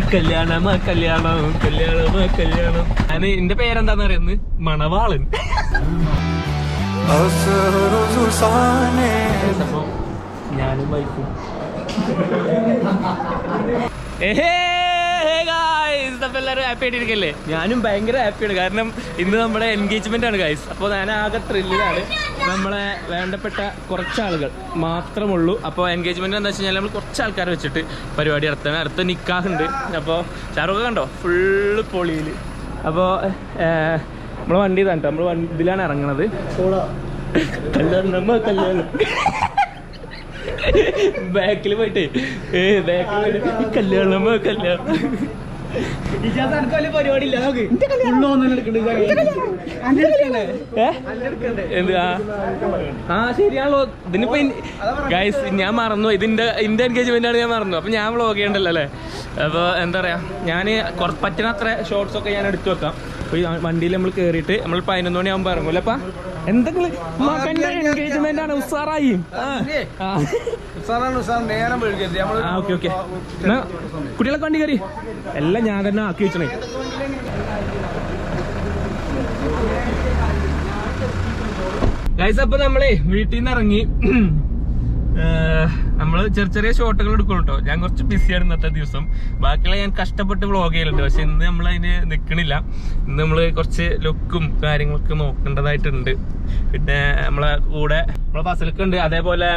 കല്യാണം കല്യാണം കല്യാണം കല്യാണം. ഞാൻ എന്റെ പേരെന്താന്ന് അറിയുന്നത് മണവാളൻ. ഞാനും വൈഫും. അപ്പൊ എല്ലാവരും ഹാപ്പി ആയിട്ടിരിക്കല്ലേ? ഞാനും ഭയങ്കര ഹാപ്പിയാണ് കാരണം ഇന്ന് നമ്മുടെ എൻഗേജ്മെന്റ് ആണ് ഗൈസ് അപ്പോൾ ഞാൻ ആകെ ത്രില്ലിലാണ് നമ്മളെ വേണ്ടപ്പെട്ട കുറച്ച് ആളുകൾ മാത്രമുള്ളൂ. അപ്പോൾ എൻഗേജ്മെന്റ് എന്താ വെച്ച് കഴിഞ്ഞാൽ നമ്മൾ കുറച്ച് ആൾക്കാരെ വെച്ചിട്ട് പരിപാടി നടത്തണം അടുത്ത നിക്കാഹുണ്ട് അപ്പോൾ ചാറുക കണ്ടോ? ഫുള്ള് പൊളിയിൽ. അപ്പോൾ നമ്മൾ വണ്ടി ഇതാണ് നമ്മൾ ഇതിലാണ് ഇറങ്ങണത്. കല്യാണം നമ്മൾ കല്യാണം. ബാക്കിൽ പോയിട്ട്. ഏ ബാക്കിൽ പോയിട്ട്. കല്യാണം കല്യാണം? എന്ത്? ആ? ശരിയാണല്ലോ. ഇതിനിപ്പോ ഗൈസ് ഞാൻ മറന്നു. ഇതിന്റെ ഇന്റെ എൻഗേജ്മെന്റ് ആണ് ഞാൻ മറന്നു. അപ്പൊ ഞാൻ വ്ളോഗ് ചെയ്യണ്ടല്ലോ അല്ലേ? അപ്പൊ എന്താ പറയാ? ഞാൻ പറ്റുന്ന അത്ര ഷോർട്സ് ഒക്കെ ഞാൻ എടുത്തു വെക്കാം. അപ്പൊ ഈ വണ്ടിയിൽ നമ്മൾ കേറിയിട്ട് നമ്മൾ പതിനൊന്ന് മണിയാകുമ്പോ ഇറങ്ങൂല്ലേ അപ്പ? എന്തെങ്കിലും മകന്റെ എൻഗേജ്മെന്റ് ആണ് ഉസാറായി. Okay okay. കുട്ടികളൊക്കെ വണ്ടി കയറി? എല്ലാം ഞാൻ തന്നെ ആക്കി വെച്ചണേ. ഗൈസ് അപ്പൊ നമ്മളെ വീട്ടിൽ നിന്ന് ഇറങ്ങി ഏഹ്, നമ്മൾ ചെറിയ ചെറിയ ഷോട്ടുകൾ എടുക്കണം കേട്ടോ ഞാൻ കുറച്ച് ബിസിയാണ് ഇന്നത്തെ ദിവസം. ബാക്കിയുള്ള ഞാൻ കഷ്ടപ്പെട്ട് വ്ളോഗ് ചെയ്യലുണ്ട്. പക്ഷെ ഇന്ന് നമ്മൾ അതിന് നിക്കണില്ല. ഇന്ന് നമ്മൾ കുറച്ച് ലുക്കും കാര്യങ്ങളൊക്കെ നോക്കേണ്ടതായിട്ടുണ്ട്. പിന്നെ നമ്മളെ കൂടെ നമ്മളെ ഫസലൊക്കെ അതേപോലെ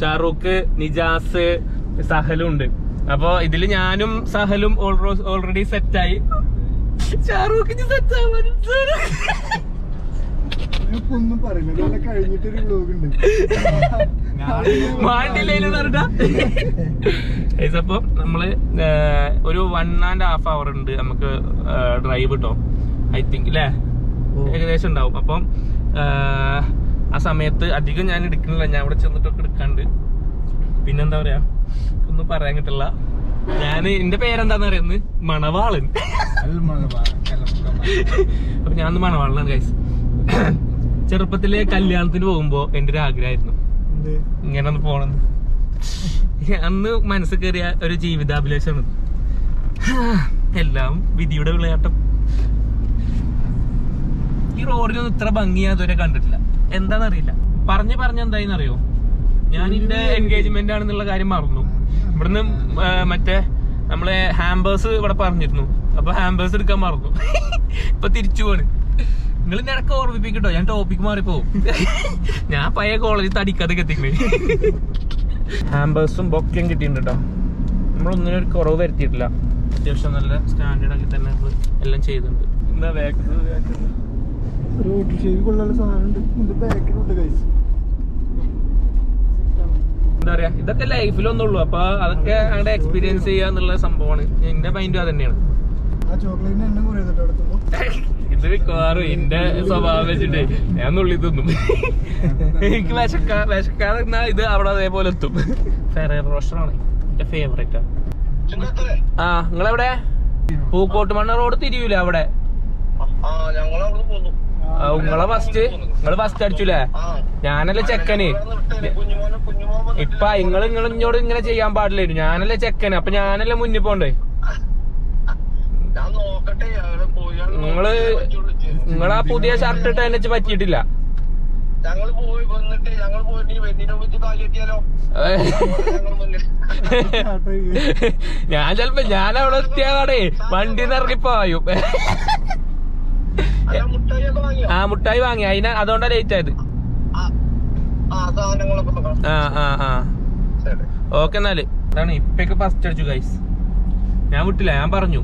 ഷാറൂഖ് നിജാസ് സഹലും ഉണ്ട്. അപ്പോ ഇതിൽ ഞാനും സഹലും ഓൾറെഡി സെറ്റായി ഷാറൂഖിന് സെറ്റ് ആവാൻ ഒന്നും പറയുന്നത് നല്ല കഴിഞ്ഞിട്ടൊരു വ്ലോഗ് ഉണ്ട്. അപ്പൊ നമ്മൾ ഒരു വൺ ആൻഡ് ഹാഫ് അവർ ഉണ്ട് നമുക്ക് ഡ്രൈവ് കിട്ടും ഐ തിങ്ക് അല്ലേ ഏകദേശം ഉണ്ടാവും. അപ്പം ആ സമയത്ത് അധികം ഞാൻ എടുക്കണില്ല. ഞാൻ ഇവിടെ ചെന്നിട്ടൊക്കെ എടുക്കാണ്ട്. പിന്നെന്താ പറയാ? ഒന്നും പറയാൻ കിട്ടില്ല ഞാൻ എന്റെ പേരെന്താന്ന് പറയുന്നത് മണവാളൻ. അപ്പൊ ഞാൻ മണവാളനാണ് ഗൈസ് ചെറുപ്പത്തിലെ കല്യാണത്തിന് പോകുമ്പോ എന്റെ ഒരു ആഗ്രഹമായിരുന്നു. ഇങ്ങനെ ഒന്ന് പോണെന്ന്. അന്ന് മനസ്സിൽ കയറിയ ഒരു ജീവിതാഭിലാഷമാണ് എല്ലാം വിധിയുടെ വിളയാട്ടം. ഈ റോഡിലൊന്നും ഇത്ര ഭംഗി ഞാൻ ഇതുവരെ കണ്ടിട്ടില്ല. എന്താണെന്നറിയില്ല. പറഞ്ഞു പറഞ്ഞ എന്തായിന്നറിയോ? ഞാൻ ഇന്റെ എൻഗേജ്മെന്റ് ആണെന്നുള്ള കാര്യം മറന്നു. ഇവിടുന്ന് മറ്റേ നമ്മളെ ഹാമ്പേഴ്സ് ഇവിടെ പറഞ്ഞിരുന്നു. അപ്പൊ ഹാമ്പേഴ്സ് എടുക്കാൻ മറന്നു. ഇപ്പൊ തിരിച്ചു പോണ്. നിങ്ങൾ നിനക്ക് ഓർമ്മിപ്പിക്കട്ടോ ഞാൻ ടോപ്പിക് മാറിപ്പോവും. ഞാൻ പഴയ കോളേജിൽ തടിക്കാതെ എത്തിക്കണേ. ഹാമ്പേഴ്സും ബൊക്കയും കിട്ടിയിട്ടുണ്ട് കേട്ടോ നമ്മളൊന്നിനും ഒരു കുറവ് വരുത്തിയിട്ടില്ല. അത്യാവശ്യം നല്ല സ്റ്റാൻഡേർഡ് ആക്കി തന്നെ നമ്മൾ എല്ലാം ചെയ്തിട്ടുണ്ട്. എന്താ ബാക്ക് ഒരു ഓട്ടോറിക്ഷയിൽ കൊള്ളാനുള്ള സാധനം ഉണ്ട് ഇതിന്റെ ബാക്കിലുണ്ട് കൈസ് എന്താ പറയാ ഇതൊക്കെ ലൈഫിലൊന്നുള്ളൂ അപ്പൊ അതൊക്കെ അങ്ങടെ എക്സ്പീരിയൻസ് ചെയ്യുക എന്നുള്ള സംഭവമാണ്. എന്റെ മൈൻഡും അത് തന്നെയാണ് ആ ചോക്ലേറ്റിന് എണ്ണം കുറയുന്നുണ്ട് അവിടെ എത്തുമ്പോ ഇത് മിക്കവാറും എന്റെ സ്വഭാവം വെച്ചിട്ട് ഞാൻ നുള്ളി തിന്നും. എനിക്ക് വിശക്കാ വിശക്കാതെ ഇത് അവിടെ അതേപോലെ എത്തും. ഫെറർ റോസ്റ്ററാണ് എന്റെ ഫേവറേറ്റ് ആ. നിങ്ങളെവിടെ? പൂക്കോട്ട് മണ്ണ റോഡ് തിരിയൂല അവിടെ? നിങ്ങളെ ഫസ്റ്റ് നിങ്ങൾ ഫസ്റ്റ് അടിച്ചൂലേ? ഞാനല്ലേ ചെക്കന്. ഇപ്പൊ നിങ്ങൾ നിങ്ങൾ നിങ്ങളിങ്ങോട് ഇങ്ങനെ ചെയ്യാൻ പാടില്ലായിരുന്നു ഞാനല്ലേ ചെക്കന്. അപ്പൊ ഞാനല്ലേ മുന്നിൽ പോണ്ടേ? നിങ്ങൾ നിങ്ങളാ പുതിയ ഷർട്ട് ഇട്ട് എന്നെ പറ്റിയിട്ടില്ല. ഞങ്ങൾ പോയി വന്നിട്ട് ഞങ്ങൾ പോയിട്ട് വെന്നിനെ വെച്ച് ഞാൻ ചെലപ്പോ ഞാൻ അവിടെ എത്തിയാടെ വണ്ടി ഇറങ്ങിപ്പോയും വാങ്ങിയോ? ആ മുട്ടായി വാങ്ങി. അതിന് അതുകൊണ്ടാ ലേറ്റ് ആയത്. ആ ആ. ആ ഓക്കെ എന്നാൽ. അതാണ് ഇപ്പൊക്കെ ഫസ്റ്റ് അടിച്ചു ഗൈസ് ഞാൻ വിട്ടില്ല ഞാൻ പറഞ്ഞു.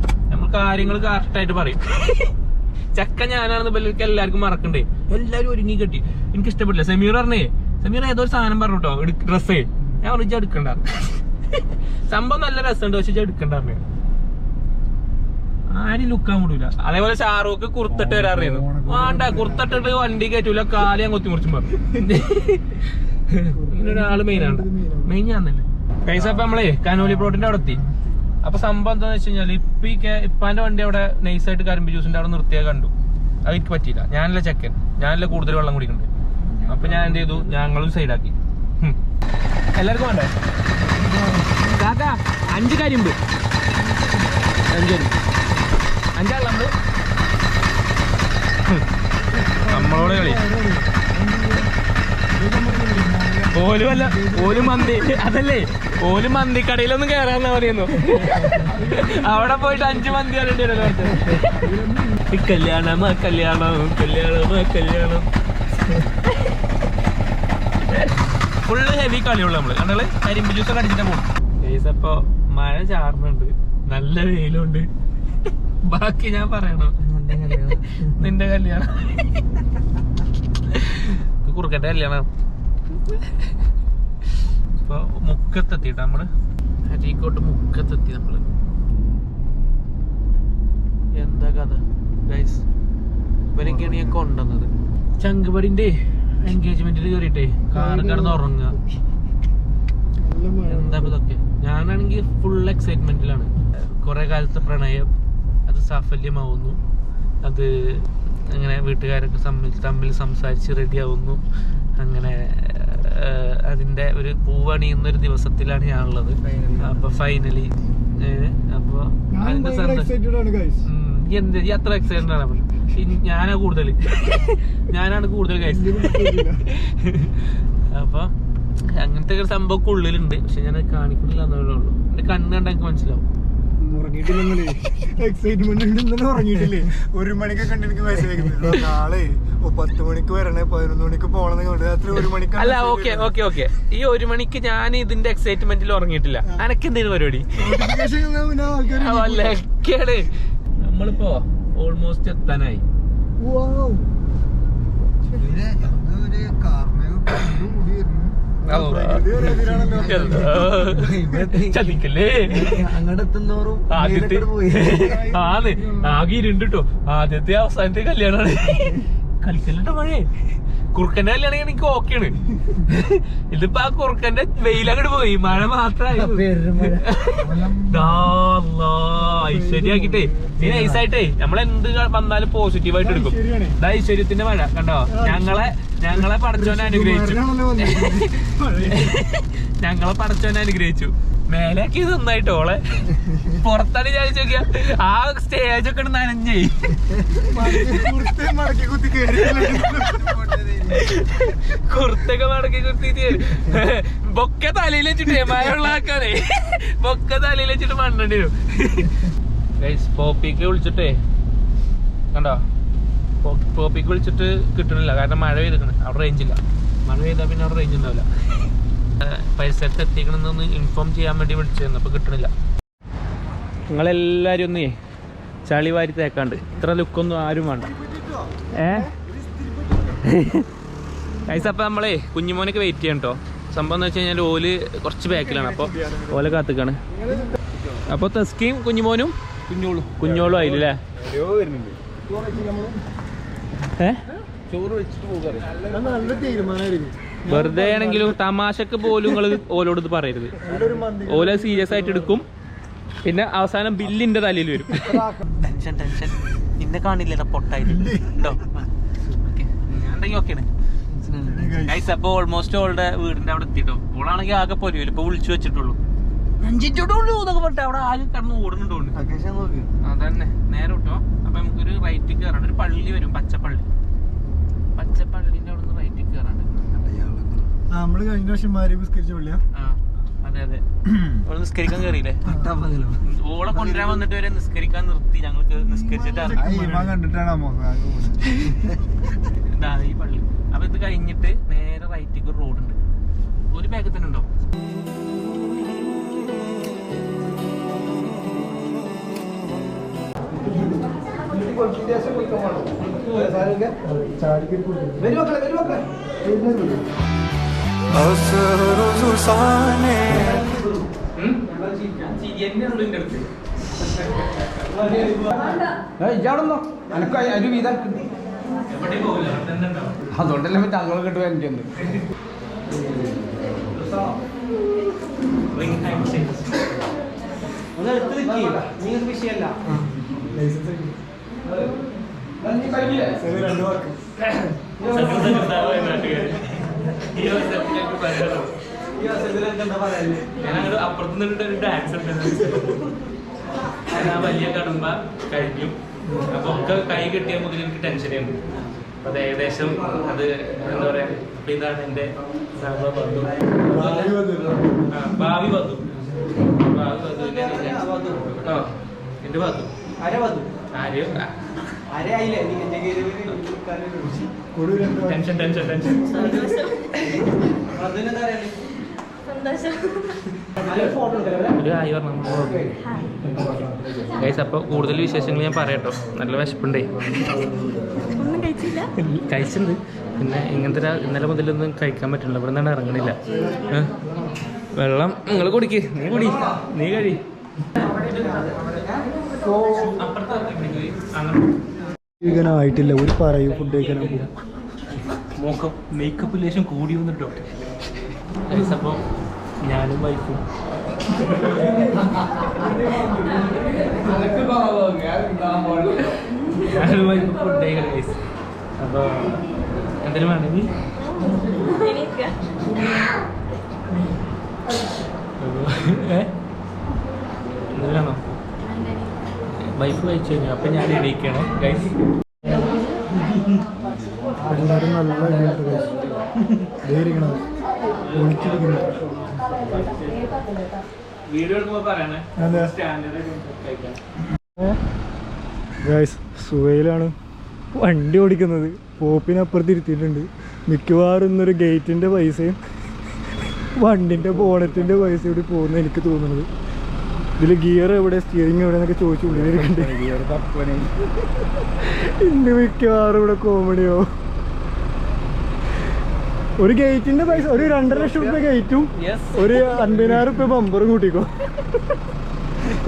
കാര്യങ്ങൾ കറക്റ്റ് ആയിട്ട് പറയും. ചക്ക ഞാനാണെന്ന് ബലിക്ക് എല്ലാവർക്കും മറക്കണ്ടേ? എല്ലാരും ഒരുങ്ങി കെട്ടി. എനിക്ക് ഇഷ്ടപ്പെട്ടില്ല. സമീർ പറഞ്ഞേ സമീർ ഏതോ ഒരു സാധനം പറഞ്ഞു കേട്ടോ ഡ്രസ്സേ ഞാൻ പറഞ്ഞു എടുക്കണ്ട. സംഭവം നല്ല രസമുണ്ട് പക്ഷെ എടുക്കണ്ട പറഞ്ഞു. ആരും ലുക്കാൻ വിടൂല. അതേപോലെ ഷാറൂഖ് കുർത്തിട്ട് വരാറിയായിരുന്നു. വേണ്ട കുർത്തിട്ടിട്ട് വണ്ടി കയറ്റൂല കാൽ ഞാൻ കൊത്തി മുറിച്ചും പറഞ്ഞു ഇങ്ങനെ ഒരാൾ മെയിനാണ് മെയിൻ ഞാൻ തന്നെ. കൈസ അപ്പൊ നമ്മളെ കനോലി പ്ലോട്ടിന്റെ അവിടെ എത്തി. അപ്പൊ സംഭവം എന്താന്ന് വെച്ച് കഴിഞ്ഞാൽ ഇപ്പൊ ഇപ്പാന്റെ വണ്ടി അവിടെ നൈസായിട്ട് കരിമ്പ് ജ്യൂസിന്റെ അവിടെ നിർത്തിയാൽ കണ്ടു. അതിക്ക് പറ്റിയില്ല. ഞാനല്ല ചെക്കൻ. ഞാനല്ല കൂടുതൽ വെള്ളം കുടിക്കുന്നുണ്ട് അപ്പൊ ഞാൻ എന്ത് ചെയ്തു? ഞങ്ങളും സൈഡാക്കി എല്ലാവർക്കും വേണ്ടേ? അഞ്ച് കരിമ്പ്. അഞ്ച് കരിമ്പ്. അഞ്ചാളമ്പ് നമ്മളോട് കളി. ഓൽ അല്ല ഓലും മന്തി അതല്ലേ? ഓലും മന്തി കടയിലൊന്നും കയറാന്നാ പറയുന്നു അവിടെ പോയിട്ട് അഞ്ച് മന്തി അറിയണ്ടല്ലോ വരും കല്യാണം ആ കല്യാണം കല്യാണം ആ കല്യാണം. ഫുള്ള് ഹെവി കളിയുള്ളു നമ്മൾ. കണ്ടത് കരിമ്പ് ജ്യൂസ് ഒക്കെ അടിച്ചിട്ട് പോകും അപ്പൊ മഴ ചാറുന്നുണ്ട്. നല്ല വെയിലുണ്ട്. ബാക്കി ഞാൻ പറയണോ? നിന്റെ കല്യാണം. കുറുക്കന്റെ കല്യാണം. ഇപ്പൊ മുക്കത്തെത്തിട്ട് നമ്മൾ? അരീക്കോട്ട് മുക്കത്തെത്തി നമ്മൾ. എന്താ കഥ? ഗൈസ് ഇവരൊക്കെയാണ് ഞാൻ കൊണ്ടുവന്നത്. ചങ്കുപടിന്റെ എൻഗേജ്മെന്റിൽ കയറിയിട്ടേ കാറ് കിടന്ന് ഉറങ്ങുക. എന്താ ഇതൊക്കെ? ഞാനാണെങ്കിൽ ഫുൾ എക്സൈറ്റ്മെന്റിലാണ് കുറെ കാലത്തെ പ്രണയം അത് സാഫല്യമാവുന്നു. അത് അങ്ങനെ വീട്ടുകാരൊക്കെ തമ്മിൽ തമ്മിൽ സംസാരിച്ച് റെഡിയാവുന്നു അങ്ങനെ ഏഹ്, അതിന്റെ ഒരു പൂവണിയുന്ന ഒരു ദിവസത്തിലാണ് ഉള്ളത് അപ്പൊ ഫൈനലി അപ്പൊ അതിന്റെ എന്ത് അത്ര എക്സൈറ്റഡ് ആണ്. ഞാനാ കൂടുതൽ. ഞാനാണ് കൂടുതൽ കഴിച്ചത് അപ്പൊ അങ്ങനത്തെ ഒരു സംഭവം ഉള്ളിലുണ്ട്. പക്ഷെ ഞാൻ കാണിക്കുന്നില്ല എന്നുള്ളൂ എന്റെ കണ്ണ് കണ്ടാൽ എനിക്ക് മനസ്സിലാവും. ഉറങ്ങിയിട്ടില്ലെന്നല്ലേ എക്സൈറ്റ്മെന്റ് ഉണ്ട് ഇന്നലെ ഉറങ്ങിയിട്ടില്ലേ? ഒരു മണിക്ക് എനിക്ക് മെസ്സേജ് അയക്കുന്നത് നാളെ ഓ പത്ത് മണിക്ക് വരണേ പതിനൊന്ന് മണിക്ക് പോകണമെന്ന് കണ്ടു. രാത്രി ഒരു മണിക്ക് അല്ല ഓക്കെ ഓക്കെ ഓക്കെ ഈ ഒരു മണിക്ക് ഞാൻ ഇതിന്റെ എക്സൈറ്റ്മെന്റിൽ ഉറങ്ങിയിട്ടില്ല. അനക്ക് എന്തേലും പരിപാടി? നമ്മളിപ്പോ ഓൾമോസ്റ്റ് എത്താനായി. ചതിക്കല്ലേ? അങ്ങോട്ടെത്തുന്നോറും ആദ്യത്തെ ആന്ന്. ആകെ ഇരുണ്ടിട്ടോ ആദ്യത്തെ അവസാനത്തെ കല്യാണാണ്. കളിക്കല്ലോ മഴേ. കുറുക്കന്റെ കല്യാണം എനിക്ക് ഓക്കെയാണ്. ഇതിപ്പോ ആ കുറുക്കന്റെ വെയിലങ്ങോട്ട് പോയി. മഴ മാത്രമായി ഐശ്വര്യാക്കിട്ടേ. നീ നൈസായിട്ടേ നമ്മളെന്ത് വന്നാലും പോസിറ്റീവ് ആയിട്ട് എടുക്കും. ഐശ്വര്യത്തിന്റെ മഴ. കണ്ടോ? ഞങ്ങളെ ഞങ്ങളെ പടച്ചോനെ അനുഗ്രഹിച്ചു. ഞങ്ങളെ പടച്ചോനെ അനുഗ്രഹിച്ചു. മേലാക്കി നന്നായിട്ട് ഓളെ. പുറത്താണ് വിചാരിച്ചു നോക്കിയ. ആ സ്റ്റേജ് ഒക്കെ നനഞ്ഞേ. കുത്തി കുർത്തൊക്കെ മടക്കി കുത്തിട്ട് ബൊക്കെ തലയിൽ വെച്ചിട്ട് മഴയുള്ള ആക്കാനേ ബൊക്കെ തലയിൽ വെച്ചിട്ട് മണ്ണണ്ടി വരും പോപ്പിക്ക് വിളിച്ചിട്ടേ. കണ്ടോ? പോ- പോപ്പിക്ക് വിളിച്ചിട്ട് കിട്ടണില്ല. കാരണം മഴ പെയ്തിരിക്കണം. അവിടെ റേഞ്ചില്ല മഴ പെയ്താൽ പിന്നെ അവിടെ റേഞ്ച് ഉണ്ടാവില്ല. പരിസരത്ത് എത്തിക്കണമെന്നൊന്ന് ഇൻഫോം ചെയ്യാൻ വേണ്ടി വിളിച്ചിരുന്നു അപ്പോൾ കിട്ടണില്ല. നിങ്ങളെല്ലാവരും ഒന്നേ ചളി വാരി തേക്കാണ്ട്. ഇത്ര ലുക്കൊന്നും ആരും വേണ്ട. ഏ? ഗൈസ് അപ്പോൾ നമ്മളേ കുഞ്ഞുമോനൊക്കെ വെയിറ്റ് ചെയ്യണം കേട്ടോ സംഭവം എന്ന് വെച്ച് കഴിഞ്ഞാൽ ഓൽ കുറച്ച് ബാക്കിലാണ് അപ്പോൾ ഓല കാത്തുക്കാണ്. അപ്പോൾ തെസ്കിയും കുഞ്ഞുമോനും കുഞ്ഞോളും. കുഞ്ഞോളും ആയില്ലേ? വെറുതെ ആണെങ്കിലും തമാശക്ക് പോലും നിങ്ങൾ ഓലോട് ഇത് പറയരുത്. ഓല സീരിയസ് ആയിട്ട് എടുക്കും. പിന്നെ അവസാനം ബില്ലിന്റെ തലയിൽ വരും. Tension tension. നിന്നെ കാണില്ല പൊട്ടായിട്ട്. ഉണ്ടോ? ഞാൻ ഓക്കെയാണ് ഗൈസ് അപ്പൊ ഓൾമോസ്റ്റ് ഓളുടെ വീടിന്റെ അവിടെ എത്തിട്ടോ. ഓളാണെങ്കിൽ ആകെ പൊരിയില്ല ഇപ്പൊ വിളിച്ചു വെച്ചിട്ടുള്ളൂ. അഞ്ചിട്ടുള്ളൂ എന്നൊക്കെ പറഞ്ഞിട്ട് അവിടെ ആകെ കടന്ന് ഓടുന്നുണ്ടോ അതന്നെ. നേരെ വിട്ടോ. അപ്പൊ നമുക്കൊരു റൈറ്റ് കയറാണ്ട് ഒരു പള്ളി വരും പച്ചപ്പള്ളി. പച്ചപ്പള്ളിന്റെ അവിടെ നിന്ന് റൈറ്റ് കയറാണ്ട് നമ്മൾ കഴിഞ്ഞ പ്രാവശ്യം മാരി നിസ്കരിച്ച പള്ളിയാ. അതെ അതെ. ഓൾ നിസ്കരിക്കാൻ കയറിയില്ലേ ഓളെ കൊണ്ടുവരാൻ വന്നിട്ട് വരെ നിസ്കരിക്കാൻ നിർത്തി. ഞങ്ങൾക്ക് നിസ്കരിച്ചിട്ട് ഇറങ്ങി. കണ്ടിട്ടാണ് ഇതാ ഈ പള്ളി. അപ്പൊ ഇത് കഴിഞ്ഞിട്ട് നേരെ റൈറ്റിക്ക് ഒരു റോഡ് ഉണ്ട്. ഒരു ബാഗ് തന്നെ ഉണ്ടോ? ഒരു വീതം എവിടെയും പോകില്ല അവിടെ തന്നെ ഉണ്ടാവും. അതുകൊണ്ടല്ലേ മറ്റേ അങ്ങനെ കിട്ടുക എനിക്കൊന്ന് Ring നീ ഒരു വിഷയമല്ല. രണ്ട് വാക്ക് ഞാനങ്ങോട്ട് അപ്പുറത്ത് നിന്നിട്ട് ഒരു ഡാൻസ് ഞാൻ വലിയ കടമ്പ കഴിഞ്ഞു അപ്പൊ ഒക്കെ കൈ കെട്ടിയ മുതൽ എനിക്ക് ടെൻഷനായിരുന്നു അത് ഏകദേശം അത് എന്താ പറയാ അപ്പൊ ഇതാണ് എന്റെ സഹ ബന്ധു. ആ, ഭാവി ബന്ധു ഭാവി ആ എന്റെ ബന്ധു ടെൻഷൻ ടെൻഷൻ ടെൻഷൻ. അതിനെന്താ അറിയാലേ സന്തോഷം. നല്ലൊരു ഫോട്ടോ ഉണ്ടല്ലോ ഒരു ആയി പറഞ്ഞു ഗൈസ് അപ്പോൾ കൂടുതൽ വിശേഷങ്ങൾ ഞാൻ പറയട്ടോ. നല്ല വിശപ്പുണ്ടേ. ഒന്നും കഴിച്ചില്ല. കഴിച്ചിട്ടുണ്ട്. പിന്നെ ഇങ്ങനത്തെ ഇന്നലെ മുതലൊന്നും കഴിക്കാൻ പറ്റില്ല. ഇവിടെ നിന്നാണ് ഇറങ്ങണില്ല വെള്ളം. നിങ്ങൾ കുടിക്ക്. നീ കുടി. നീ കഴി. കഴിക്കാനായിട്ടില്ല ഒരു പറയൂ ഫുഡ് കഴിക്കാനാ മോക്കം മേക്കപ്പ് ലേശം കൂടി വന്നിട്ടോ അപ്പോ അപ്പോൾ ഞാനും വൈഫും ഞാനും വൈഫും ഫുഡ് കഴിക്കണം അപ്പോൾ എന്തെങ്കിലും വേണമെങ്കിൽ എനിക്ക് ഏ എന്തെങ്കിലും വേണോ വൈഫ് കഴിച്ചു കഴിഞ്ഞു. അപ്പം ഞാൻ എണീക്കണം. ഗൈസ് എല്ലാവരും നല്ല ഗൈസ് സുവയിലാണ് വണ്ടി ഓടിക്കുന്നത്. പോപ്പിനപ്പുറത്ത് ഇരുത്തിയിട്ടുണ്ട്. മിക്കവാറും ഇന്നൊരു ഗേറ്റിന്റെ പൈസയും വണ്ടിന്റെ ബോണറ്റിന്റെ പൈസ കൂടി പോകുന്ന എനിക്ക് തോന്നുന്നത്. ഇതിൽ ഗിയർ എവിടെ സ്റ്റിയറിംഗ് എവിടെ എന്നൊക്കെ ചോദിച്ചു ഉള്ളിലിരിക്കണ്ടേ. ഇന്ന് മിക്കവാറും ഇവിടെ കോമഡിയോ ഒരു ഗേറ്റിന്റെ പൈസ ഒരു രണ്ടര ലക്ഷം റുപ്യ ഗേറ്റും ഒരു അൻപതിനായിരം റുപ്യ ബമ്പറും കൂട്ടിക്കോ.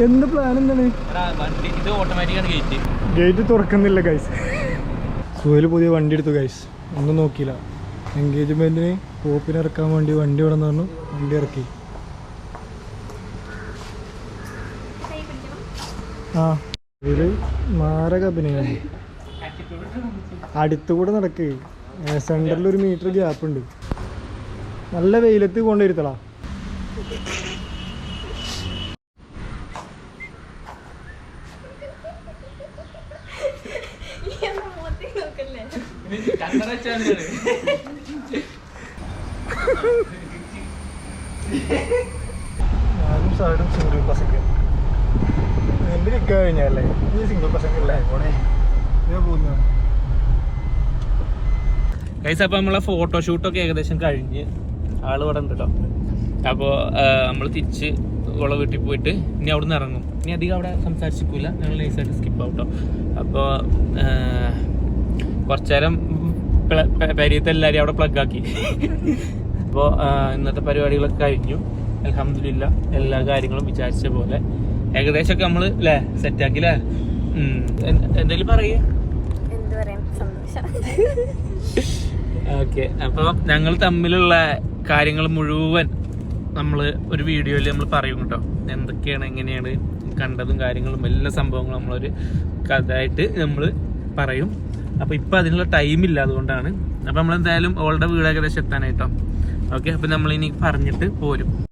എന്ത് പ്ലാൻ എന്താണ് ഗേറ്റ് തുറക്കുന്നില്ല ഗൈസ് സുഹേൽ പുതിയ വണ്ടി എടുത്തു ഗൈസ് ഒന്നും നോക്കിയില്ല. എൻഗേജ്മെന്റിന് പോപ്പിന് ഇറക്കാൻ വേണ്ടി വണ്ടി ഇവിടെ പറഞ്ഞു വണ്ടി ഇറക്കി കൈ പിടിക്കണം ആ. മാരക അഭിനയം. അടുത്തുകൂടെ നടക്ക്. സെന്ററിൽ ഒരു മീറ്റർ ഗ്യാപ്പ് ഉണ്ട്. നല്ല വെയിലത്ത് നോക്കല്ലേ ഞാനും സാറും സിംഗിൾ പസംഗ് നിൽക്കാൻ കഴിഞ്ഞല്ലേ? ഈ സിംഗിൾ പ്രസംഗല്ലേ പോകുന്ന. ഗൈസ് അപ്പോൾ നമ്മളെ ഫോട്ടോഷൂട്ടൊക്കെ ഏകദേശം കഴിഞ്ഞ് ആൾ ഇവിടെ ഉണ്ട് കേട്ടോ അപ്പോൾ നമ്മൾ തിരിച്ച് ഉള്ള വീട്ടിൽ പോയിട്ട് ഇനി അവിടെ നിന്ന് ഇറങ്ങും. ഇനി അധികം അവിടെ സംസാരിച്ചിരിക്കില്ല ഞങ്ങൾ നൈസായിട്ട് സ്കിപ്പ് ആവും കേട്ടോ അപ്പോൾ കുറച്ചു നേരം പരിയത്തെ അവിടെ പ്ലഗ് ആക്കി. അപ്പോൾ ഇന്നത്തെ പരിപാടികളൊക്കെ കഴിഞ്ഞു. അലഹമില്ല എല്ലാ കാര്യങ്ങളും വിചാരിച്ച പോലെ. ഏകദേശമൊക്കെ നമ്മൾ അല്ലേ സെറ്റ് അല്ലേ എന്തെങ്കിലും പറയേ. ഓക്കെ അപ്പൊ ഞങ്ങൾ തമ്മിലുള്ള കാര്യങ്ങൾ മുഴുവൻ നമ്മൾ ഒരു വീഡിയോയിൽ നമ്മൾ പറയും കേട്ടോ. എന്തൊക്കെയാണ് എങ്ങനെയാണ് കണ്ടതും കാര്യങ്ങളും എല്ലാ സംഭവങ്ങളും നമ്മളൊരു കഥയായിട്ട് നമ്മൾ പറയും. അപ്പോൾ ഇപ്പം അതിനുള്ള ടൈം ഇല്ല അതുകൊണ്ടാണ്. അപ്പോൾ നമ്മൾ എന്തായാലും ഓളുടെ വീട് ഏകദേശം എത്താനായിട്ടോ. ഓക്കെ അപ്പോൾ ഇനി പറഞ്ഞിട്ട് പോരും.